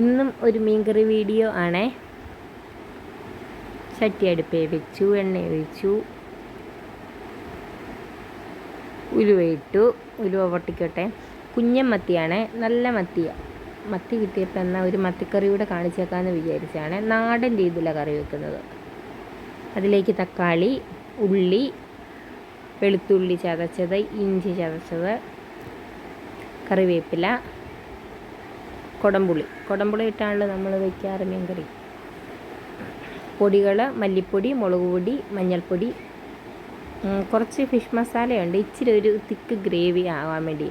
ഇന്നും ഒരു മീൻകറി വീഡിയോ ആണേ. ചട്ടി അടുപ്പേ വെച്ചു എണ്ണ ഒഴിച്ചു. ഉലുവയിട്ടു ഉലുവ പൊട്ടിക്കോട്ടെ. കുഞ്ഞൻ മത്തിയാണേ. നല്ല മത്തിയ മത്തി കിട്ടിയപ്പോൾ എന്നാൽ ഒരു മത്തിക്കറി കൂടെ കാണിച്ചേക്കാമെന്ന് വിചാരിച്ചാണ്. നാടൻ രീതിയിലാണ് കറി വെക്കുന്നത്. അതിലേക്ക് തക്കാളി ഉള്ളി വെളുത്തുള്ളി ചതച്ചത് ഇഞ്ചി ചതച്ചത് കറിവേപ്പില കുടംപുളി. കൊടമ്പുളി ഇട്ടാണല്ലോ നമ്മൾ വയ്ക്കാറ് മീൻകറി. പൊടികൾ മല്ലിപ്പൊടി മുളക് പൊടി മഞ്ഞൾപ്പൊടി. കുറച്ച് ഫിഷ് മസാലയുണ്ട് ഇച്ചിരി ഒരു തിക്ക് ഗ്രേവി ആവാൻ വേണ്ടി.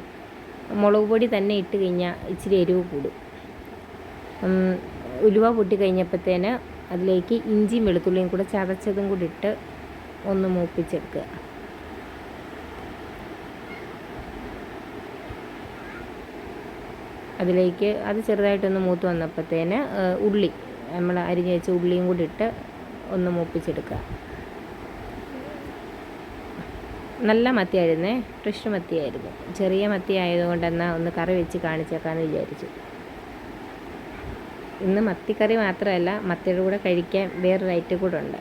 മുളക് പൊടി തന്നെ ഇട്ട് കഴിഞ്ഞാൽ ഇച്ചിരി എരിവ് കൂടും. ഉലുവ പൊട്ടി കഴിഞ്ഞപ്പോഴത്തേന് അതിലേക്ക് ഇഞ്ചിയും വെളുത്തുള്ളിയും കൂടെ ചതച്ചതും കൂടി ഇട്ട് ഒന്ന് മൂപ്പിച്ചെടുക്കുക. അതിലേക്ക് അത് ചെറുതായിട്ടൊന്ന് മൂത്ത് വന്നപ്പോഴത്തേന് ഉള്ളി നമ്മൾ അരിഞ്ഞ് വെച്ച ഉള്ളിയും കൂടി ഇട്ട് ഒന്ന് മൂപ്പിച്ചെടുക്കുക. നല്ല മത്തിയായിരുന്നേ? ഫ്രഷ് മത്തിയായിരുന്നു. ചെറിയ മത്തി ആയതുകൊണ്ട് എന്നാൽ ഒന്ന് കറി വെച്ച് കാണിച്ചേക്കാമെന്ന് വിചാരിച്ചു. ഇന്ന് മത്തിക്കറി മാത്രമല്ല മത്തിയുടെ കൂടെ കഴിക്കാൻ വേറൊരു ഐറ്റം കൂടെ ഉണ്ട്.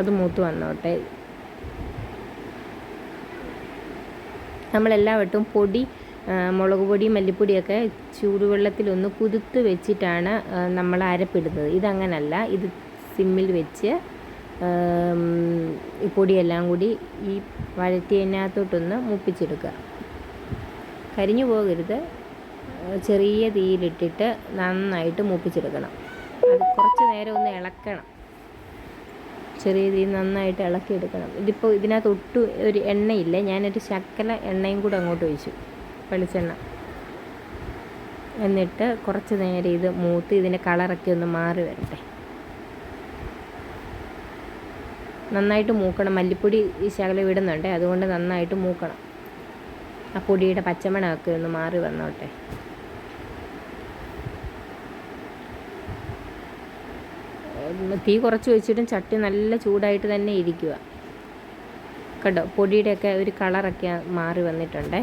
അത് മൂത്ത് വന്നോട്ടെ. നമ്മളെല്ലാവട്ടും പൊടി മുളക് പൊടി മല്ലിപ്പൊടിയൊക്കെ ചൂടുവെള്ളത്തിലൊന്ന് കുതിർത്ത് വെച്ചിട്ടാണ് നമ്മൾ അരപ്പിടുന്നത്. ഇതങ്ങനല്ല. ഇത് സിമ്മിൽ വെച്ച് ഈ പൊടിയെല്ലാം കൂടി ഈ വഴറ്റിയതിനകത്തോട്ടൊന്ന് മുപ്പിച്ചെടുക്കുക. കരിഞ്ഞു പോകരുത്. ചെറിയ തീയിലിട്ടിട്ട് നന്നായിട്ട് മൂപ്പിച്ചെടുക്കണം. അത് കുറച്ച് നേരം ഒന്ന് ഇളക്കണം. ചെറിയ രീതിയിൽ നന്നായിട്ട് ഇളക്കിയെടുക്കണം. ഇതിപ്പോൾ ഇതിനകത്ത് ഒട്ടും ഒരു എണ്ണയില്ല. ഞാനൊരു ശക്കല എണ്ണയും കൂടെ അങ്ങോട്ട് ഒഴിച്ചു. വെളിച്ചെണ്ണ. എന്നിട്ട് കുറച്ച് നേരം ഇത് മൂത്ത് ഇതിന്റെ കളറൊക്കെ ഒന്ന് മാറി വരട്ടെ. നന്നായിട്ട് മൂക്കണം. മല്ലിപ്പൊടി ഈ ശകല ഇടുന്നുണ്ട്. അതുകൊണ്ട് നന്നായിട്ട് മൂക്കണം. ആ പൊടിയുടെ പച്ചമണമൊക്കെ ഒന്ന് മാറി വന്നോട്ടെ. തീ കുറച്ച് വെച്ചിട്ടും ചട്ടി നല്ല ചൂടായിട്ട് തന്നെ ഇരിക്കുക കണ്ടോ? പൊടിയുടെയൊക്കെ ഒരു കളറൊക്കെ മാറി വന്നിട്ടുണ്ടേ.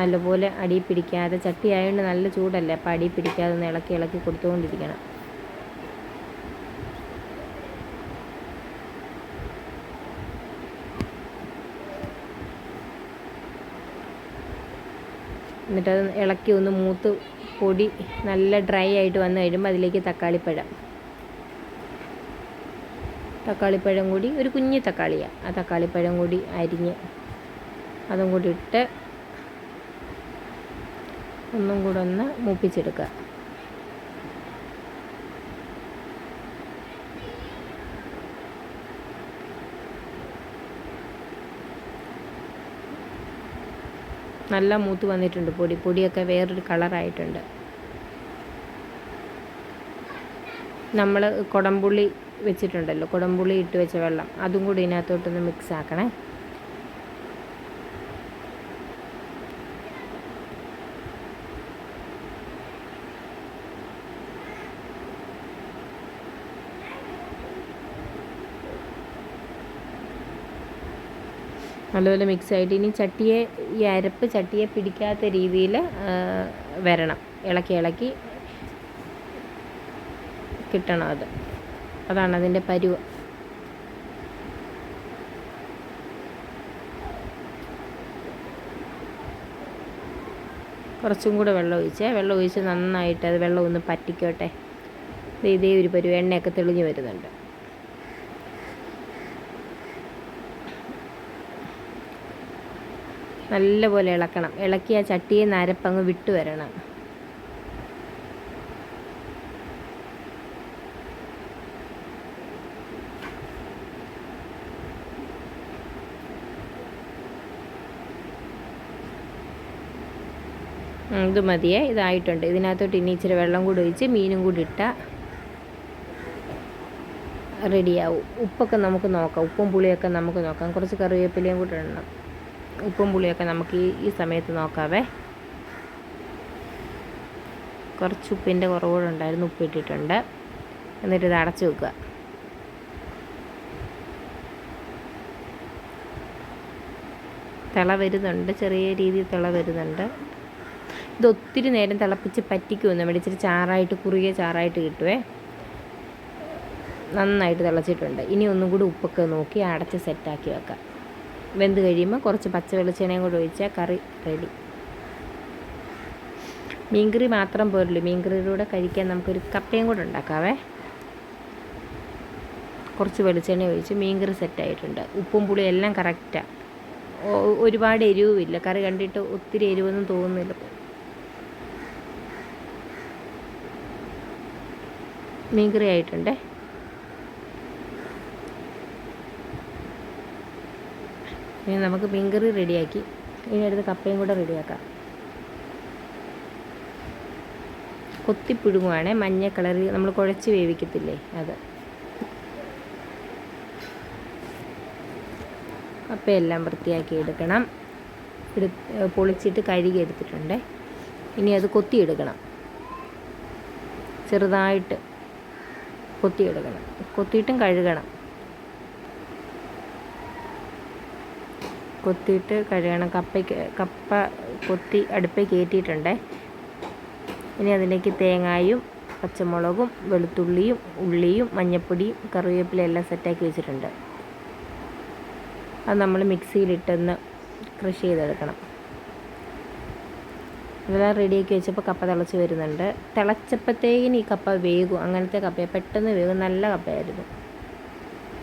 നല്ലപോലെ അടി പിടിക്കാതെ ചട്ടി ആയതുകൊണ്ട് നല്ല ചൂടല്ലേ? അപ്പോൾ അടി പിടിക്കാതെ ഒന്ന് ഇളക്കി ഇളക്കി കൊടുത്തുകൊണ്ടിരിക്കണം എന്നിട്ടത് ഇളക്കി ഒന്ന് മൂത്ത് പൊടി നല്ല ഡ്രൈ ആയിട്ട് വന്നു കഴിയുമ്പോൾ അതിലേക്ക് തക്കാളിപ്പഴം. തക്കാളിപ്പഴം കൂടി ഒരു കുഞ്ഞു തക്കാളിയാണ് ആ തക്കാളിപ്പഴം കൂടി അരിഞ്ഞ് അതും കൂടി ഇട്ട് ഒന്നും കൂടെ ഒന്ന് മൂപ്പിച്ചെടുക്കുക. നല്ല മൂത്ത് വന്നിട്ടുണ്ട് പൊടി. പൊടിയൊക്കെ വേറൊരു കളറായിട്ടുണ്ട്. നമ്മൾ കുടംപുള്ളി വെച്ചിട്ടുണ്ടല്ലോ. കുടംപുള്ളി ഇട്ട് വെച്ച വെള്ളം. അതും കൂടി ഇതിനകത്തോട്ടൊന്ന് മിക്സ് ആക്കണേ. നല്ലപോലെ മിക്സ് ആയിട്ട്. ഇനി ചട്ടിയെ ഈ അരപ്പ് ചട്ടിയെ പിടിക്കാത്ത രീതിയിൽ വരണം. ഇളക്കി ഇളക്കി കിട്ടണം അത്. അതാണ് അതിന്റെ പരുവ. കുറച്ചും കൂടെ വെള്ളം ഒഴിച്ചേ. വെള്ളം ഒഴിച്ച് നന്നായിട്ട് അത് വെള്ളം ഒന്ന് പറ്റിക്കോട്ടെ. ഇതേ ഒരു പരുവ. എണ്ണയൊക്കെ തെളിഞ്ഞു വരുന്നുണ്ട്. നല്ലപോലെ ഇളക്കണം. ഇളക്കി ആ ചട്ടിയെ നരപ്പങ്ങ് വിട്ടു വരണം. ഇത് മതിയേ. ഇതായിട്ടുണ്ട്. ഇതിനകത്തോട്ട് ഇനി ഇച്ചിരി വെള്ളം കൂടി ഒഴിച്ച് മീനും കൂടി ഇട്ടാൽ റെഡിയാവും. ഉപ്പൊക്കെ നമുക്ക് നോക്കാം. ഉപ്പും പുളിയൊക്കെ നമുക്ക് നോക്കാം. കുറച്ച് കറിവേപ്പിലയും കൂടി ഇടണം. ഉപ്പും പുളിയൊക്കെ നമുക്ക് ഈ ഈ സമയത്ത് നോക്കാവേ. കുറച്ച് ഉപ്പിന്റെ കുറവുകൂടെ ഉണ്ടായിരുന്നു ഉപ്പ് ഇട്ടിട്ടുണ്ട്. എന്നിട്ട് ഇത് അടച്ചു വെക്കുക. തിള വരുന്നുണ്ട് ചെറിയ രീതിയിൽ തിള വരുന്നുണ്ട്. ഇത് ഒത്തിരി നേരം തിളപ്പിച്ച് പറ്റിക്കുമെന്ന് നമ്മൾ ഇച്ചിരി ചാറായിട്ട് കുറുകിയ ചാറായിട്ട് കിട്ടുവേ. നന്നായിട്ട് തിളച്ചിട്ടുണ്ട്. ഇനി ഒന്നും കൂടി ഉപ്പൊക്കെ നോക്കി അടച്ച് സെറ്റാക്കി വെക്കാം. വെന്ത് കഴിയുമ്പോൾ കുറച്ച് പച്ച വെളിച്ചെണ്ണയും കൂടി ഒഴിച്ചാൽ കറി റെഡി. മീൻകറി മാത്രം പോരല്ലോ. മീൻകറിയിലൂടെ കഴിക്കാൻ നമുക്കൊരു കപ്പയും കൂടെ ഉണ്ടാക്കാവേ. കുറച്ച് വെളിച്ചെണ്ണ ഒഴിച്ച് മീൻകറി സെറ്റായിട്ടുണ്ട് ഉപ്പും പുളിയും എല്ലാം കറക്റ്റാണ് ഒരുപാട് എരിവുമില്ല. കറി കണ്ടിട്ട് ഒത്തിരി എരിവൊന്നും തോന്നുന്നില്ല. മീൻകറി ആയിട്ടുണ്ടേ. ഇനി നമുക്ക് മീൻകറി റെഡിയാക്കി. ഇനി അടുത്ത് കപ്പയും കൂടെ റെഡിയാക്കാം. കൊത്തിപ്പുഴുങ്ങുവാണേ മഞ്ഞ കളറിൽ നമ്മൾ കുഴച്ച് വേവിക്കത്തില്ലേ അത്. കപ്പയെല്ലാം വൃത്തിയാക്കി എടുക്കണം. എടു പൊളിച്ചിട്ട് കഴുകി എടുത്തിട്ടുണ്ട്. ഇനി അത് കൊത്തിയെടുക്കണം. ചെറുതായിട്ട് കൊത്തിയെടുക്കണം. കൊത്തിയിട്ടും കഴുകണം. കൊത്തിയിട്ട് കഴുകണം. കപ്പയ്ക്ക് കപ്പ കൊത്തി അടുപ്പേ കയറ്റിയിട്ടുണ്ടേ. ഇനി അതിലേക്ക് തേങ്ങായും പച്ചമുളകും വെളുത്തുള്ളിയും ഉള്ളിയും മഞ്ഞപ്പൊടിയും കറിവേപ്പില എല്ലാം സെറ്റാക്കി വെച്ചിട്ടുണ്ട്. അത് നമ്മൾ മിക്സിയിലിട്ടൊന്ന് ക്രഷ് ചെയ്തെടുക്കണം. ഇതെല്ലാം റെഡിയാക്കി വെച്ചപ്പോൾ കപ്പ തിളച്ച് വരുന്നുണ്ട്. തിളച്ചപ്പോഴത്തേക്കിന് ഈ കപ്പ വേകും. അങ്ങനത്തെ കപ്പ പെട്ടെന്ന് വേകും. നല്ല കപ്പയായിരുന്നു.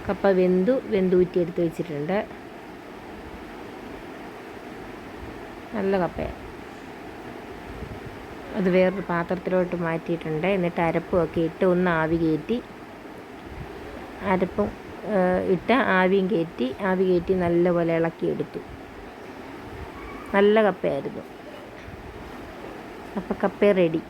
കപ്പ വെന്തു വെന്തൂറ്റി എടുത്ത് വെച്ചിട്ടുണ്ട്. നല്ല കപ്പയാണ് അത് വേറൊരു പാത്രത്തിലോട്ട് മാറ്റിയിട്ടുണ്ട്. എന്നിട്ട് അരപ്പുമൊക്കെ ഇട്ട് ഒന്ന് ആവി കയറ്റി അരപ്പും ഇട്ട് ആവിയും കയറ്റി ആവി കയറ്റി നല്ലപോലെ ഇളക്കിയെടുത്തു. നല്ല കപ്പയായിരുന്നു. അപ്പം കപ്പ റെഡി.